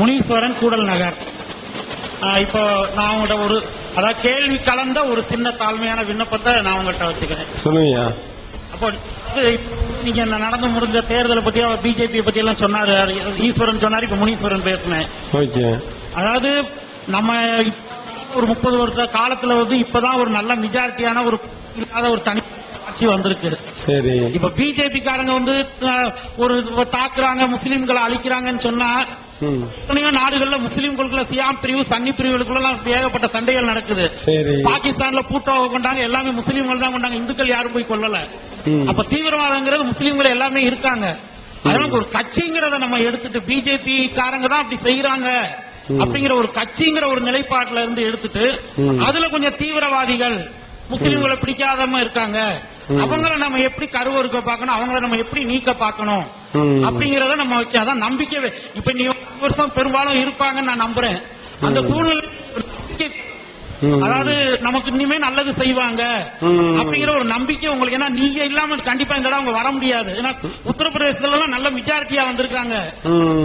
முனீஸ்வரன் கூடல் நகர். இப்போ நான் உங்கள்கிட்ட ஒரு அதாவது கேள்வி கலந்த ஒரு சின்ன தாழ்மையான விண்ணப்பத்தை நான் உங்கள்கிட்ட வச்சுக்கிறேன். சொல்லுங்கய்யா. அப்போ நீங்க நடந்து முடிஞ்ச தேர்தலை பத்தி அவர் பிஜேபி பத்தி எல்லாம் சொன்னாரு. ஈஸ்வரன் சொன்னாரு இப்ப முனீஸ்வரன் பேசினேன். அதாவது நம்ம ஒரு முப்பது வருஷ காலத்துல வந்து இப்பதான் ஒரு நல்ல மெஜாரிட்டியான ஒரு இல்லாத ஒரு தனி ஆட்சி வந்திருக்கு. சரி. இப்ப பிஜேபி காரங்க வந்து ஒரு தாக்குறாங்க முஸ்லிம்களை அழிக்கிறாங்கன்னு சொன்னா எத்தனையோ நாடுகள்ல முஸ்லிம்களுக்குள்ள சியாம் பிரிவு சன்னி பிரிவுகளுக்குள்ள ஏகப்பட்ட சண்டைகள் நடக்குது. பாகிஸ்தான்ல பூட்டாவை கொண்டாங்க எல்லாமே முஸ்லீம்கள் தான் கொண்டாங்க இந்துக்கள் யாரும் போய் ம். அப்ப தீவிரவாதங்கிறது முஸ்லீம்கள் எல்லாமே இருக்காங்க. அதனால ஒரு கட்சிங்கிறத நம்ம எடுத்துட்டு பிஜேபி காரங்க தான் அப்படி செய்யறாங்க. அப்படிங்கிற ஒரு கட்சிங்கிற ஒரு நிலைப்பாட்டுல இருந்து எடுத்துட்டு. அதுல கொஞ்சம் தீவிரவாதிகள் முஸ்லீம்களை பிடிக்காதவங்க இருக்காங்க. அவங்கள நம்ம எப்படி கருவறுக்க பார்க்கணும்? அவங்கள நம்ம எப்படி நீக்க பார்க்கணும். அப்படிங்கறத நம்ம வைக்க அதான் நம்பிக்கை இப்ப நீ வருஷம் பெரும்பாலும் இருப்பாங்கன்னு நான் நம்புறேன் அந்த. சூழ்நிலை. அதாவது நமக்கு இனிமே நல்லது செய்வாங்க. அப்படிங்கிற ஒரு நம்பிக்கை உங்களுக்கு ஏன்னா நீங்க இல்லாம கண்டிப்பா இந்த அவங்க வர முடியாது ஏன்னா உத்தரப்பிரதேசத்துல எல்லாம் நல்ல மெஜாரிட்டியா வந்திருக்காங்க.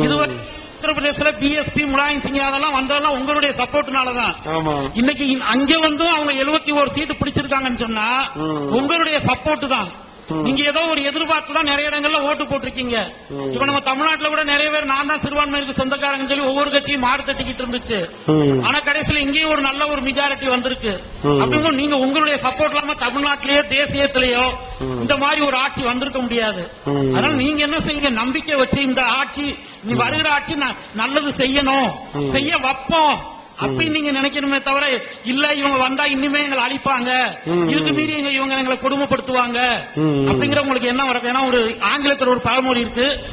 இதுவரை உத்தரப்பிரதேசல பிஎஸ்பி முலாயம் சிங் அதெல்லாம் வந்ததெல்லாம் உங்களுடைய சப்போர்ட்னாலதான் இன்னைக்கு அங்க வந்தும் அவங்க 71 ஒரு சீட்டு பிடிச்சிருக்காங்கன்னு சொன்னா. உங்களுடைய சப்போர்ட் தான். நீங்க ஏதோ ஒரு எதிர்பார்த்து தான் நிறைய இடங்கள்ல ஓட்டு போட்டிருக்கீங்க. இப்ப நம்ம தமிழ்நாட்டுல கூட நிறைய பேர் நான் தான் சிறுபான்மையிற்கு சொந்தக்காரங்கன்னு சொல்லி ஒவ்வொரு கட்சியும் மாறு தட்டிக்கிட்டு இருந்துச்சு. ஆனா கடைசியில இங்கேயும் ஒரு நல்ல ஒரு மெஜாரிட்டி வந்திருக்கு. அப்படிங்கும் நீங்க உங்களுடைய சப்போர்ட் இல்லாம தமிழ்நாட்டிலேயோ தேசியத்திலேயோ. இந்த மாதிரி ஒரு ஆட்சி வந்திருக்க முடியாது. அதனால நீங்க என்ன செய்யுங்க நம்பிக்கை வச்சு இந்த ஆட்சி நீ வருகிற ஆட்சி நல்லது செய்யணும். செய்ய வைப்போம் அப்படின்னு நீங்க நினைக்கணுமே தவிர இல்ல இவங்க வந்தா இனிமே எங்களை அழிப்பாங்க. இதுக்கு மீறி இவங்க இவங்க எங்களை கொடுமைப்படுத்துவாங்க. அப்படிங்கிற உங்களுக்கு என்ன வரும் ஏன்னா ஒரு ஆங்கிலத்துல ஒரு பழமொழி இருக்கு.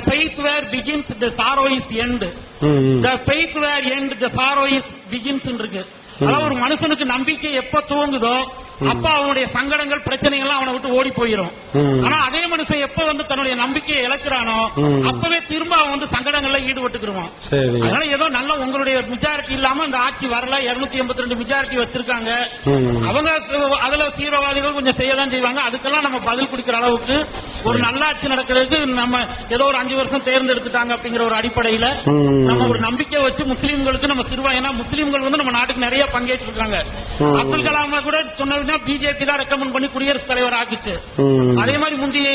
faith where begins the sorrow is end. ம். the faith where end the sorrow is begins இருக்கு. அதாவது ஒரு மனுஷனுக்கு நம்பிக்கை எப்ப துவங்குதோ அப்ப அவனுடைய சங்கடங்கள் பிரச்சனைகள் அவனை விட்டு ஓடி போயிடும் ம். ஆனா அதே மனுஷன் எப்ப வந்து தன்னுடைய நம்பிக்கையை இழக்கிறானோ. அப்பவே திரும்ப அவன் வந்து சங்கடங்கள்ல ஈடுபட்டுக்கிருவான் சரி அதனால ஏதோ நல்ல உங்களுடைய மெஜாரிட்டி இல்லாம அந்த ஆட்சி வரல 282 எண்பத்தி ரெண்டு மெஜாரிட்டி வச்சிருக்காங்க. அவங்க அதுல தீவிரவாதிகள் கொஞ்சம் செய்யதான் செய்வாங்க அதுக்கெல்லாம் நம்ம பதில் கொடுக்கிற அளவுக்கு ஒரு நல்லாட்சி நடக்கிறதுக்கு நம்ம ஏதோ ஒரு அஞ்சு வருஷம் தேர்ந்தெடுத்துட்டாங்க அப்படிங்கிற ஒரு அடிப்படையில. நம்ம ஒரு நம்பிக்கை வச்சு முஸ்லீம்களுக்கு நம்ம சிறுவா ஏன்னா முஸ்லீம்கள் வந்து நம்ம நாட்டுக்கு நிறைய பங்கேற்றிருக்காங்க. அப்துல் கலாம கூட சொன்னதுன்னா பிஜேபி தான் ரெக்கமெண்ட் பண்ணி குடியரசுத் தலைவர் ஆக்குச்சு. அதே மாதிரி முந்தைய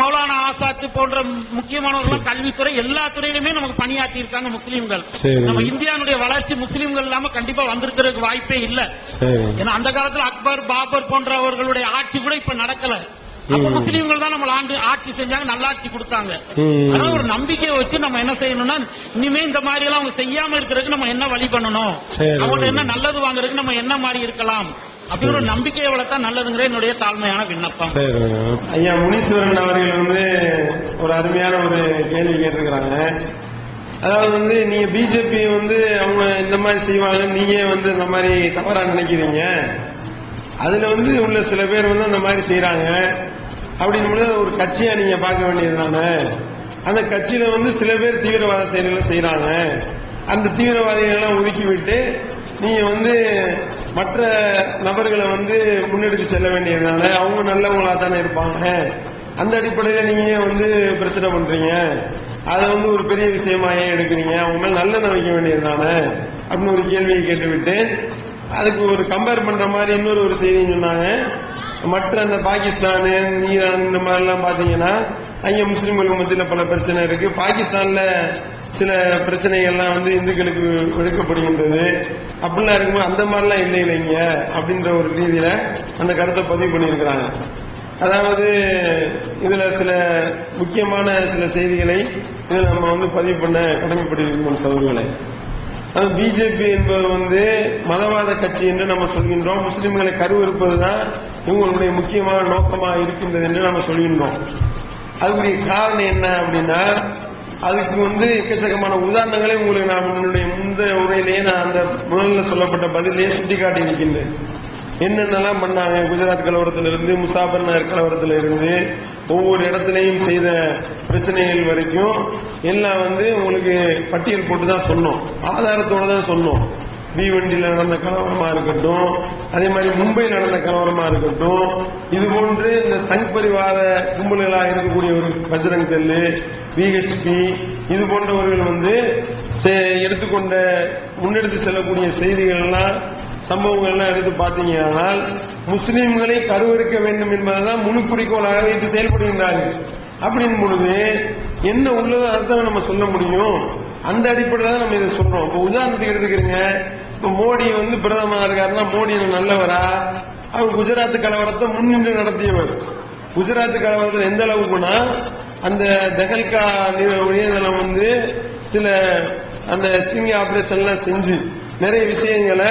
மௌலானா ஆசாத் போன்ற முக்கியமானவர்கள் கல்வித்துறை எல்லா துறையிலுமே நமக்கு பணியாற்றி இருக்காங்க முஸ்லீம்கள். நம்ம இந்தியாவுடைய வளர்ச்சி முஸ்லீம்கள் இல்லாம கண்டிப்பா வந்திருக்கிறதுக்கு வாய்ப்பே இல்ல ஏன்னா அந்த காலத்துல அக்பர் பாபர் போன்றவர்களுடைய ஆட்சி கூட இப்ப நடக்கல அப்ப. முஸ்லீம்கள் தான் நம்ம ஆண்டு ஆட்சி செஞ்சாங்க நல்லாட்சி கொடுத்தாங்க. அதனால ஒரு நம்பிக்கையை வச்சு நம்ம என்ன செய்யணும்னா இனிமே இந்த மாதிரி எல்லாம் அவங்க செய்யாம இருக்கிறதுக்கு நம்ம என்ன வழி பண்ணணும். அவங்கள்ட்ட என்ன நல்லது வாங்குறதுக்கு நம்ம என்ன மாதிரி இருக்கலாம் அப்படிங்கிற ஒரு நம்பிக்கையை வளர்த்தா நல்லதுங்கிற என்னுடைய தாழ்மையான விண்ணப்பம். சரி. ஐயா முனீஸ்வரன் அவர்கள் வந்து ஒரு அருமையான ஒரு கேள்வி கேட்டிருக்கிறாங்க. அதாவது வந்து நீங்க பிஜேபி வந்து அவங்க இந்த மாதிரி செய்வாங்க நீங்க வந்து இந்த மாதிரி தவறா நினைக்கிறீங்க. அதுல வந்து உள்ள சில பேர் வந்து அந்த மாதிரி செய்யறாங்க அப்படின்னு ஒரு கட்சியா நீங்க பார்க்க வேண்டியது தானே? அந்த கட்சியில வந்து சில பேர் தீவிரவாத செயல்களை செய்யறாங்க அந்த தீவிரவாதிகளை எல்லாம் ஒதுக்கி விட்டு நீங்க வந்து மற்ற நபர்களை வந்து முன்னெடுத்து செல்ல வேண்டியதுனால அவங்க நல்லவங்களா தானே இருப்பாங்க. அந்த அடிப்படையில நீங்க வந்து பிரச்சனை பண்றீங்க? அதை வந்து ஒரு பெரிய விஷயமா ஏன் எடுக்கிறீங்க? அவங்க மேல நல்லெண்ணெய் வைக்க வேண்டியது அப்படின்னு ஒரு கேள்வியை கேட்டுவிட்டு அதுக்கு ஒரு கம்பேர் பண்ற மாதிரி இன்னொரு ஒரு செய்தி சொன்னாங்க. மற்ற அந்த பாகிஸ்தானு ஈரான் இந்த மாதிரி எல்லாம் பாத்தீங்கன்னா அங்க மத்தியில் மத்தியில பல பிரச்சனை இருக்கு. பாகிஸ்தான்ல சில பிரச்சனைகள்லாம் வந்து இந்துக்களுக்கு ஒழுக்கப்படுகின்றது அப்படிலாம் இருக்கும்போது அந்த மாதிரிலாம் இல்லை இல்லைங்க அப்படின்ற ஒரு ரீதியில அந்த கருத்தை பதிவு பண்ணியிருக்கிறாங்க. அதாவது இதுல சில முக்கியமான சில செய்திகளை இதில் நம்ம வந்து பதிவு பண்ண கடமைப்பட்டிருக்கோம் சகோதரர்களை. அது பிஜேபி என்பது வந்து மதவாத கட்சி என்று நம்ம சொல்கின்றோம். முஸ்லிம்களை கருவறுப்பதுதான் இவங்களுடைய முக்கியமான நோக்கமாக இருக்கின்றது என்று நம்ம சொல்கின்றோம். அதுக்குரிய காரணம் என்ன அப்படின்னா அதுக்கு வந்து எக்கச்சக்கமான உதாரணங்களை உங்களுக்கு நான் என்னுடைய முந்தைய உரையிலேயே நான் அந்த முதல்ல சொல்லப்பட்ட பதிலே சுட்டிக்காட்டி இருக்கின்றேன் என்னென்னலாம் பண்ணாங்க? குஜராத் கலவரத்துல இருந்து முசாபர் நகர் கலவரத்துல இருந்து ஒவ்வொரு இடத்துலையும் செய்த பிரச்சனைகள் வரைக்கும் எல்லாம் வந்து உங்களுக்கு பட்டியல் போட்டு தான் சொன்னோம். ஆதாரத்தோடு தான் சொன்னோம். தீவண்டியில் நடந்த கலவரமா இருக்கட்டும் அதே மாதிரி மும்பை நடந்த கலவரமா இருக்கட்டும் இது போன்று இந்த சங் பரிவார கும்பல்களாக இருக்கக்கூடிய ஒரு பஜ்ரங் தெல்லு விஹெச்பி இது போன்றவர்கள் வந்து எடுத்துக்கொண்ட முன்னெடுத்து செல்லக்கூடிய செய்திகள் எல்லாம் எடுத்து பார்த்தீங்கன்னால் முஸ்லீம்களை கருவறுக்க வேண்டும் என்பதுதான் முழு குறிக்கோளாக வைத்து செயல்படுகின்றார்கள். அப்படின் பொழுது என்ன உள்ளதோ அதுதான் நம்ம சொல்ல முடியும்? அந்த அடிப்படையில் தான் நம்ம இதை சொல்றோம். இப்போ உதாரணத்துக்கு எடுத்துக்கிறீங்க இப்போ மோடி வந்து பிரதமர் இருக்காருன்னா மோடி நல்லவரா? அவர் குஜராத் கலவரத்தை முன்னின்று நடத்தியவர். குஜராத் கலவரத்தில் எந்த அளவுக்குனா அந்த தெஹல்கா இணையதளம் வந்து சில அந்த ஸ்டிங் ஆபரேஷன்லாம் செஞ்சு நிறைய விஷயங்களை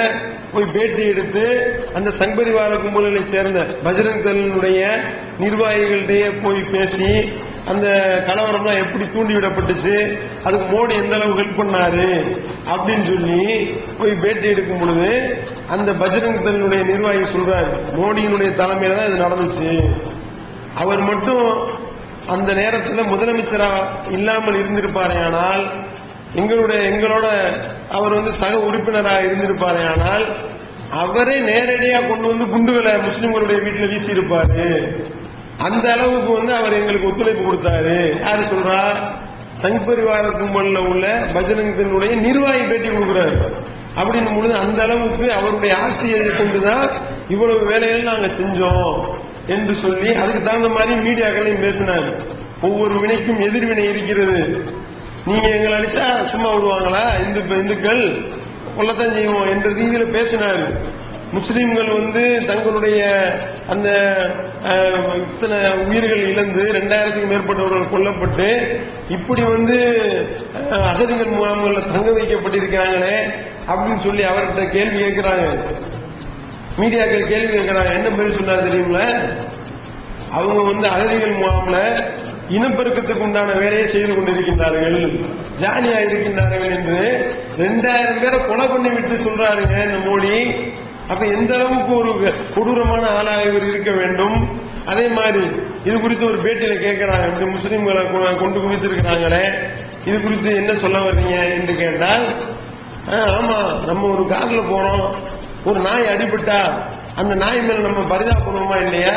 போய் பேட்டி எடுத்து அந்த சங்பரிவார கும்பல்களை சேர்ந்த பஜ்ரங் தலனுடைய நிர்வாகிகள்கிட்டயே போய் பேசி அந்த கலவரம்லாம் எப்படி தூண்டிவிடப்பட்டுச்சு? அதுக்கு மோடி எந்த அளவு ஹெல்ப் பண்ணாரு? அப்படின்னு சொல்லி போய் பேட்டி எடுக்கும் பொழுது அந்த பஜ்ரங் தளினுடைய நிர்வாகி சொல்றாரு மோடியினுடைய தலைமையில தான் இது நடந்துச்சு. அவர் மட்டும் அந்த நேரத்தில் முதலமைச்சரா இல்லாமல் இருந்திருப்பாரேயானால் எங்களுடைய எங்களோட அவர் வந்து சக உறுப்பினராக இருந்திருப்பாரேயானால் அவரே நேரடியாக கொண்டு வந்து குண்டுகளை முஸ்லிம்களுடைய வீட்டில் வீசியிருப்பாரு. அந்த அளவுக்கு வந்து அவர் எங்களுக்கு ஒத்துழைப்பு கொடுத்தாரு. யாரு சொல்றா? சங் பரிவார உள்ள பஜரங்கத்தினுடைய நிர்வாகி பேட்டி கொடுக்குறாரு. அப்படின்னும் பொழுது அந்த அளவுக்கு அவருடைய ஆசையை கொண்டுதான் இவ்வளவு வேலைகள் நாங்க செஞ்சோம் என்று சொல்லி அதுக்கு தகுந்த மாதிரி மீடியாக்களையும் பேசினார். ஒவ்வொரு வினைக்கும் எதிர்வினை இருக்கிறது. நீங்க எங்களை அடிச்சா சும்மா விடுவாங்களா? இந்து இந்துக்கள் கொல்லத்தான் செய்வோம் என்ற ரீதியில பேசினாரு. முஸ்லீம்கள் வந்து தங்களுடைய அந்த இத்தனை உயிர்கள் இழந்து ரெண்டாயிரத்துக்கு மேற்பட்டவர்கள் கொல்லப்பட்டு இப்படி வந்து அகதிகள் முகாம்களில் தங்க வைக்கப்பட்டிருக்காங்களே அப்படின்னு சொல்லி அவர்கிட்ட கேள்வி கேட்கிறாங்க. மீடியாக்கள் கேள்வி கேட்கிறாங்க. என்ன பேர் சொன்னார் தெரியுங்களா? அவங்க வந்து அகதிகள் முகாம்ல இனப்பெருக்கத்துக்கு உண்டான வேலையை செய்து கொண்டிருக்கின்றார்கள். ஜாலியா இருக்கின்றார்கள் என்று ரெண்டாயிரம் பேரை கொலை பண்ணி விட்டு சொல்றாருங்க இந்த மோடி. அப்ப எந்த அளவுக்கு ஒரு கொடூரமான ஆளாக இவர் இருக்க வேண்டும்? அதே மாதிரி இது குறித்து ஒரு பேட்டியில கேட்கிறாங்க. இப்படி முஸ்லீம்களை கொ- கொண்டு குவித்திருக்கிறாங்களே. இது குறித்து என்ன சொல்ல வர்றீங்க என்று கேட்டால் ஆ, ஆமா நம்ம ஒரு கார்ல போறோம் ஒரு நாய் அடிபட்டா அந்த நாய் மேல நம்ம பரிதாபப்படுவோமா இல்லையா?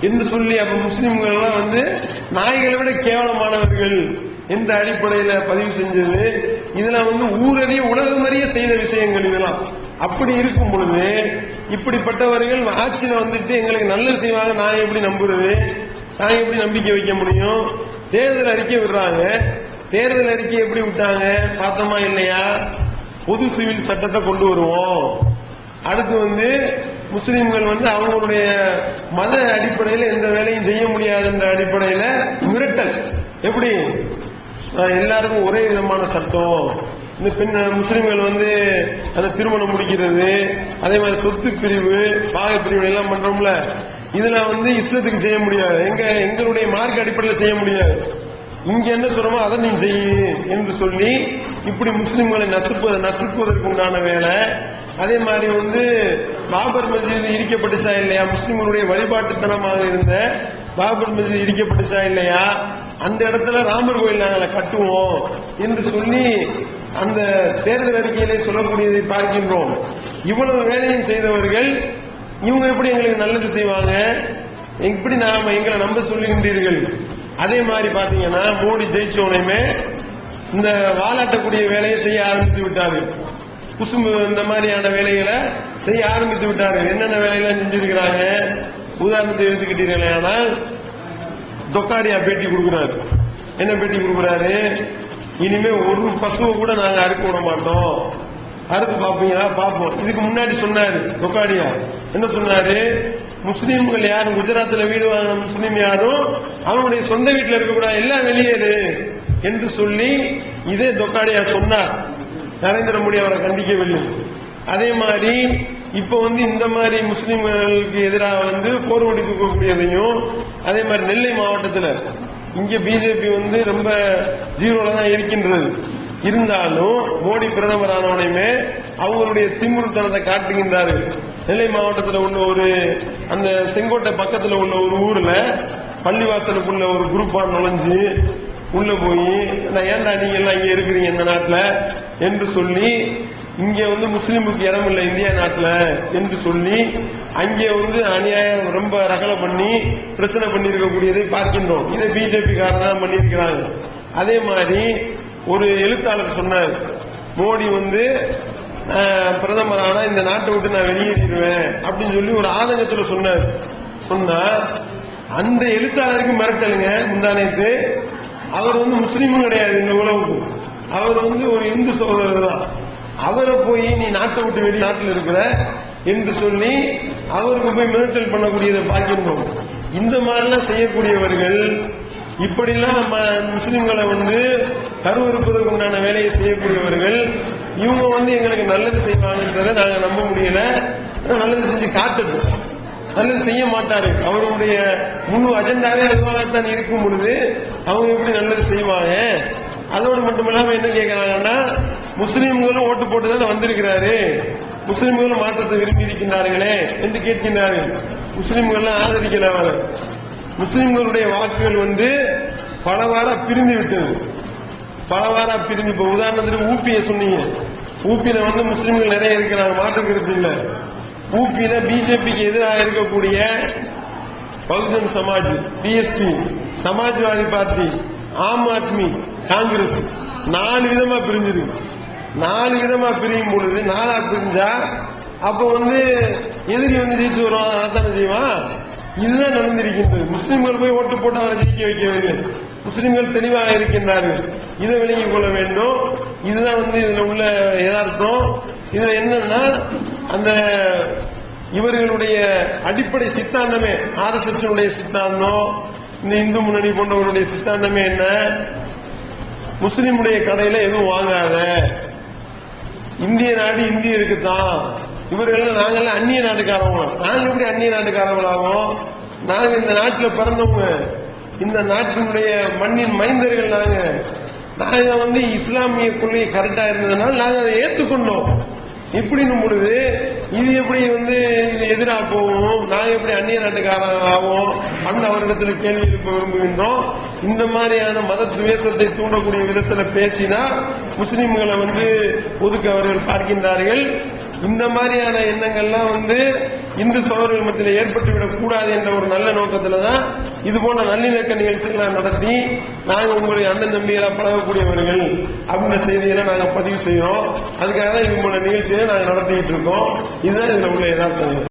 என்று சொல்லி அப்ப முஸ்லிம்கள் எல்லாம் வந்து நாய்களை விட கேவலமானவர்கள் என்ற அடிப்படையில பதிவு செஞ்சது. இதெல்லாம் வந்து ஊரறிய அறிய செய்த விஷயங்கள் இதெல்லாம். அப்படி இருக்கும் பொழுது இப்படிப்பட்டவர்கள் ஆட்சியில வந்துட்டு எங்களுக்கு நல்லது செய்வாங்க நான் எப்படி நம்புறது? நான் எப்படி நம்பிக்கை வைக்க முடியும்? தேர்தல் அறிக்கை விடுறாங்க. தேர்தல் அறிக்கை எப்படி விட்டாங்க? பார்த்தோமா இல்லையா? பொது சிவில் சட்டத்தை கொண்டு வருவோம். அடுத்து வந்து முஸ்லிம்கள் வந்து அவங்களுடைய மத அடிப்படையில் எந்த வேலையும் செய்ய முடியாதுன்ற அடிப்படையில் மிரட்டல். எப்படி? எல்லாருக்கும் ஒரே விதமான சட்டம். இந்த பெண் முஸ்லீம்கள் வந்து அந்த திருமணம் முடிக்கிறது அதே மாதிரி சொத்து பிரிவு பாக பிரிவு எல்லாம் பண்றோம்ல இதுல வந்து இஸ்லத்துக்கு செய்ய முடியாது. எங்க எங்களுடைய மார்க் அடிப்படையில் செய்ய முடியாது. இங்க என்ன சொல்றோமோ அதை நீ செய் என்று சொல்லி இப்படி முஸ்லிம்களை நசுப்பது நசுக்குவதற்கு உண்டான வேலை. அதே மாதிரி வந்து பாபர் மஸ்ஜித் இடிக்கப்பட்டுச்சா இல்லையா? முஸ்லிம்களுடைய வழிபாட்டுத்தனமாக இருந்த பாபர் மஸ்ஜித் இடிக்கப்பட்டுச்சா இல்லையா? அந்த இடத்துல ராமர் கோயில் நாங்களை கட்டுவோம் என்று சொல்லி அந்த தேர்தல் அறிக்கையிலே சொல்லக்கூடியதை பார்க்கின்றோம். இவ்வளவு வேலையும் செய்தவர்கள் இவங்க எப்படி எங்களுக்கு நல்லது செய்வாங்க? எப்படி நாம எங்களை நம்ப சொல்லுகின்றீர்கள்? அதே மாதிரி பாத்தீங்கன்னா மோடி ஜெயிச்சோனையுமே இந்த வாலாட்டக்கூடிய வேலையை செய்ய ஆரம்பித்து விட்டார்கள். குசும்பு இந்த மாதிரியான வேலைகளை செய்ய ஆரம்பித்து விட்டார்கள். என்னென்ன வேலையெல்லாம் செஞ்சிருக்கிறாங்க? உதாரணத்தை எடுத்துக்கிட்டீர்களே ஆனால் தொக்காடியா பேட்டி கொடுக்குறாரு. என்ன பேட்டி கொடுக்குறாரு? இனிமே ஒரு பசுவை கூட நாங்க அறுக்க விட மாட்டோம். அறுத்து பாப்பீங்களா பாப்போம் இதுக்கு முன்னாடி சொன்னாரு தொக்காடியா என்ன சொன்னாரு? முஸ்லீம்கள் யாரும் குஜராத்ல வீடு வாங்கின முஸ்லீம் யாரும் அவனுடைய சொந்த வீட்டுல இருக்கக்கூடாது. எல்லாம் வெளியேறு என்று சொல்லி இதே தொக்காடியா சொன்னார். நரேந்திர மோடி அவரை கண்டிக்கவில்லை. அதே மாதிரி இப்ப வந்து இந்த மாதிரி முஸ்லீம்களுக்கு எதிராக வந்து போர் கொடி தூக்கக்கூடியதையும் அதே மாதிரி நெல்லை மாவட்டத்தில் இங்க பிஜேபி வந்து ரொம்ப ஜீரோல தான் இருக்கின்றது. இருந்தாலும் மோடி பிரதமர் ஆனவனையுமே அவங்களுடைய திமுருத்தனத்தை காட்டுகின்றார்கள். நெல்லை மாவட்டத்தில் உள்ள ஒரு அந்த செங்கோட்டை பக்கத்தில் உள்ள ஒரு ஊர்ல பள்ளிவாசலுக்குள்ள ஒரு குரூப்பா நுழைஞ்சு உள்ள போய் ஏன்டா நீங்க எல்லாம் இங்க இருக்கிறீங்க இந்த நாட்டில்? என்று சொல்லி இங்க வந்து முஸ்லிமுக்கு இடம் இல்லை இந்தியா நாட்டுல என்று சொல்லி அங்கே வந்து அநியாயம் ரொம்ப ரகலை பண்ணி பிரச்சனை பண்ணி இருக்கக்கூடியதை பார்க்கின்றோம். இதை பிஜேபி காரன் தான் பண்ணியிருக்கிறாங்க. அதே மாதிரி ஒரு எழுத்தாளர் சொன்னார் மோடி வந்து பிரதமர் ஆனா இந்த நாட்டை விட்டு நான் வெளியேறிடுவேன். அப்படின்னு சொல்லி ஒரு ஆதங்கத்துல சொன்னார். சொன்னா அந்த எழுத்தாளருக்கு மிரட்டலுங்க முந்தானேத்து அவர் வந்து முஸ்லீமும் கிடையாது இந்த உலகம் அவர் வந்து ஒரு இந்து சகோதரர் தான். அவரை போய் நீ நாட்டை விட்டு வெளி நாட்டில் இருக்கிற என்று சொல்லி அவருக்கு போய் மிரட்டல் பண்ணக்கூடியதை பார்க்கின்றோம். இந்த மாதிரிலாம் செய்யக்கூடியவர்கள் இப்படிலாம் நம்ம முஸ்லிம்களை வந்து கருவறுப்பதற்கு உண்டான வேலையை செய்யக்கூடியவர்கள் இவங்க வந்து எங்களுக்கு நல்லது செய்வாங்கன்றதை நாங்கள் நம்ப முடியல. நல்லது செஞ்சு காட்டட்டும் நல்லது செய்ய மாட்டாரு. அவருடைய முழு அஜெண்டாவே அதுவாகத்தான் இருக்கும் பொழுது அவங்க எப்படி நல்லது செய்வாங்க? அதோடு மட்டுமில்லாம என்ன கேட்கிறாங்கன்னா முஸ்லிம்களும் ஓட்டு போட்டு தானே வந்திருக்கிறாரு? முஸ்லிம்களும் மாற்றத்தை விரும்பி இருக்கின்றார்களே என்று கேட்கின்றார்கள். முஸ்லிம்கள் ஆதரிக்கல அவர். முஸ்லிம்களுடைய வாக்குகள் வந்து பலவாரா பிரிந்து விட்டது. பலவாரா பிரிஞ்சு இப்ப உதாரணத்துக்கு ஊப்பிய சொன்னீங்க. ஊப்பியில வந்து முஸ்லிம்கள் நிறைய இருக்கிறாங்க மாற்று கருத்து இல்ல. ஊபியில பிஜேபிக்கு எதிராக இருக்கக்கூடிய Bahujan Samaj BSP Samajwadi party Aam Aadmi Congress நாலு விதமா பிரிஞ்சிருக்கு. நாலு விதமா பிரியும் பொழுது நாலா பிரிஞ்சா அப்ப வந்து எதிரி வந்து ஜெயிச்சு வருவான் அதான செய்வான்? இதுதான் நடந்திருக்கின்றது. முஸ்லிம்கள் போய் ஓட்டு போட்டு அவரை ஜெயிக்க வைக்கவில்லை முஸ்லிம்கள் தெளிவாக இருக்கின்றார்கள். இதை விளங்கிக் கொள்ள வேண்டும். இதுதான் வந்து இதுல உள்ள எதார்த்தம் இதுல என்னன்னா அந்த இவர்களுடைய அடிப்படை சித்தாந்தமே ஆர் எஸ் எஸ் சித்தாந்தம் இந்த இந்து முன்னணி போன்றவருடைய சித்தாந்தமே என்ன? முஸ்லிமுடைய கடையில எதுவும் வாங்காத. இந்திய நாடு இந்தியருக்கு தான் இவர்கள் நாங்கெல்லாம் அந்நிய நாட்டுக்காரவங்க நாங்க எப்படி அந்நிய நாட்டுக்காரவங்களாகும்? நாங்க இந்த நாட்டுல பிறந்தவங்க. இந்த நாட்டினுடைய மண்ணின் மைந்தர்கள் நாங்க. நாங்க வந்து இஸ்லாமிய கொள்கை கரெக்டா இருந்ததுனால நாங்க அதை ஏத்துக்கொண்டோம். இப்படின்னும் பொழுது இது எப்படி வந்து இது எதிராக போகும் நான் எப்படி அந்நிய நாட்டுக்காரன் ஆகும் அப்படின்னு அவரிடத்துல கேள்வி எழுப்ப விரும்புகின்றோம்? இந்த மாதிரியான மத துவேஷத்தை தூண்டக்கூடிய விதத்துல பேசினா முஸ்லிம்களை வந்து ஒதுக்க அவர்கள் பார்க்கின்றார்கள். இந்த மாதிரியான எண்ணங்கள்லாம் வந்து இந்து சோதர்கள் மத்தியில் ஏற்பட்டுவிடக் கூடாது என்ற ஒரு நல்ல நோக்கத்துல தான் இது போன்ற நல்லிணக்க நிகழ்ச்சிகளை நடத்தி நாங்கள் உங்களுடைய அண்ணன் தம்பிகளா பழகக்கூடியவர்கள் அப்படின்ற செய்திகளை நாங்கள் பதிவு செய்யறோம் அதுக்காக தான் இது போன்ற நிகழ்ச்சியை நாங்கள் நடத்திக்கிட்டு இருக்கோம். இதுதான் இதில் உள்ள யதார்த்தம்